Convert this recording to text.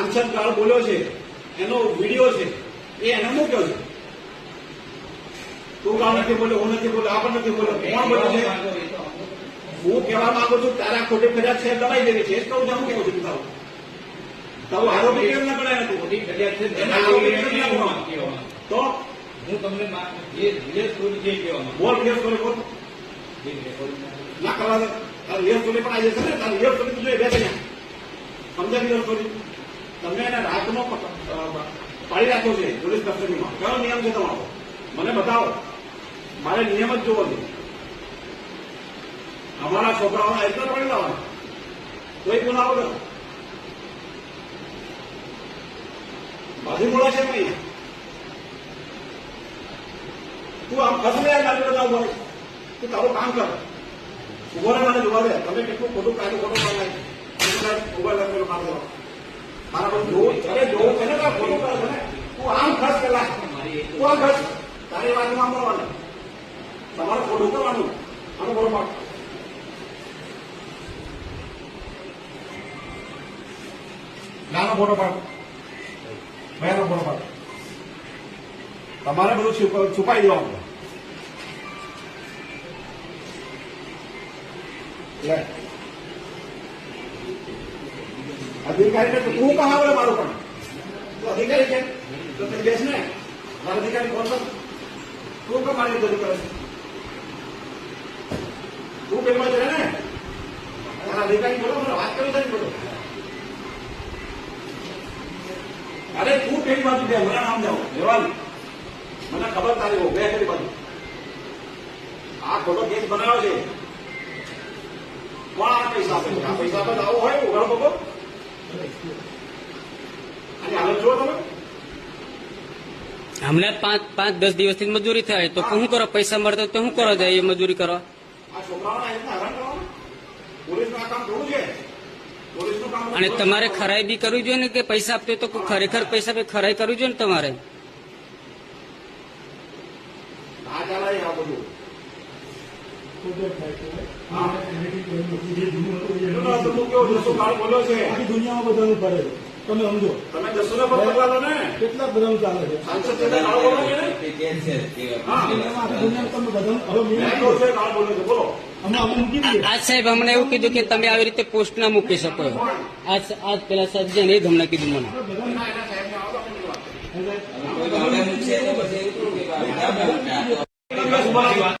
આંસર કાળ બોલ્યો છે એનો વીડિયો છે એ એને મૂક્યો છે. તું કામ નથી બોલ્યો હું નથી બોલ્યો આ પણ નથી બોલ્યો કોણ બોલ્યો છે? હું કહેવા માંગુ છું તારા ખોટી ફરિયાદ છે દબાઈ દેવી છે એ કહું છું હું કેવું છું તારું તારું આરોપી કેમ ના કરાય તું? ખોટી ફરિયાદ છે આરોપી કેમ ના કહેવા તો? હું તમને જે રિયલ સ્ટોરી છે કહેવા બોલ કેસ કરે બોલ. ના કરવા દે તારું રિયલ સ્ટોરી પણ આવી જશે ને તારું રિયલ સ્ટોરી તું જોઈએ બેસે સમજાવી સમજાય સ્ટોરી? તમને એને રાતનો પાડી રાખ્યો છે, પોલીસ કસ્ટડીમાં. કયો નિયમ છે તમારો? મને બતાવો. મારે નિયમ જ જોવો છે. અમારા છોકરાઓને એટલા પડી લાવવાના કોઈ ગુના વગર બાજુ બોલા છે નહીં તું આમ યાર ગાડી બધા ઊભો તું તારું કામ કર. ઊભો મને જોવા દે. તમે કેટલું ખોટું કાઢું ખોટું કામ ઊભા રહે પેલો કામ મારા પણ જોવું અરે જોવું છે ને તારે ફોટો કરે છે ને. તું આમ ખસ પેલા તું આમ ખસ તારી વાતમાં આમ કરવાનું તમારે ફોટો કરવાનું. આનો બોલો પાડ. નાનો ફોટો પાડ. મેનો ફોટો પાડ. તમારે બધું છુપા- છુપાઈ દેવાનું. લે. અધિકારી ને તું કહા આવડે મારું પણ. તો અધિકારી છે? તો તે બેસ ને. મારા અધિકારી કોણ છે? તું કે મારી બધું કરે તું પેલમાં છે ને. મારા અધિકારી બોલો, મને વાત કરી તારી બોલો. અરે તું પેલી બાજુ બે મને નામ જાઓ. લેવાની મને ખબર તારી હો બે પેલી બાજુ. આ ખોટો કેસ બનાવ્યો છે. કોણ આ પૈસા આપે આ પૈસા આપે તો આવો હોય, ઉઘાડો બગો અને હાલત જુઓ તમે હમણાં પાંચ પાંચ, દસ દિવસથી જ મજૂરી થાય. તો શું કરો? પૈસા મળતો તો શું કરો જાય મજૂરી કામ અને તમારે ખરાઈ બી કરવી જોઈએ ને કે પૈસા આપતો તો ખરેખર પૈસા ખરાઈ કરવી જોઈએ ને તમારે? આ બધું હા. એનો તો કેવો જસો કાળ બોલ્યો છે આખી દુનિયામાં બધાનું ફરે છે તમે સમજો તમે પકડા ને કેટલા બધાનું ચાલે છે આજ સાહેબ હમણાં એવું કીધું કે તમે આવી રીતે પોસ્ટ ના મૂકી શકો આ આજ આજ પેલા સાહેબ છે ને એ જ હમણાં કીધું મને કોઈ મૂકશે પછી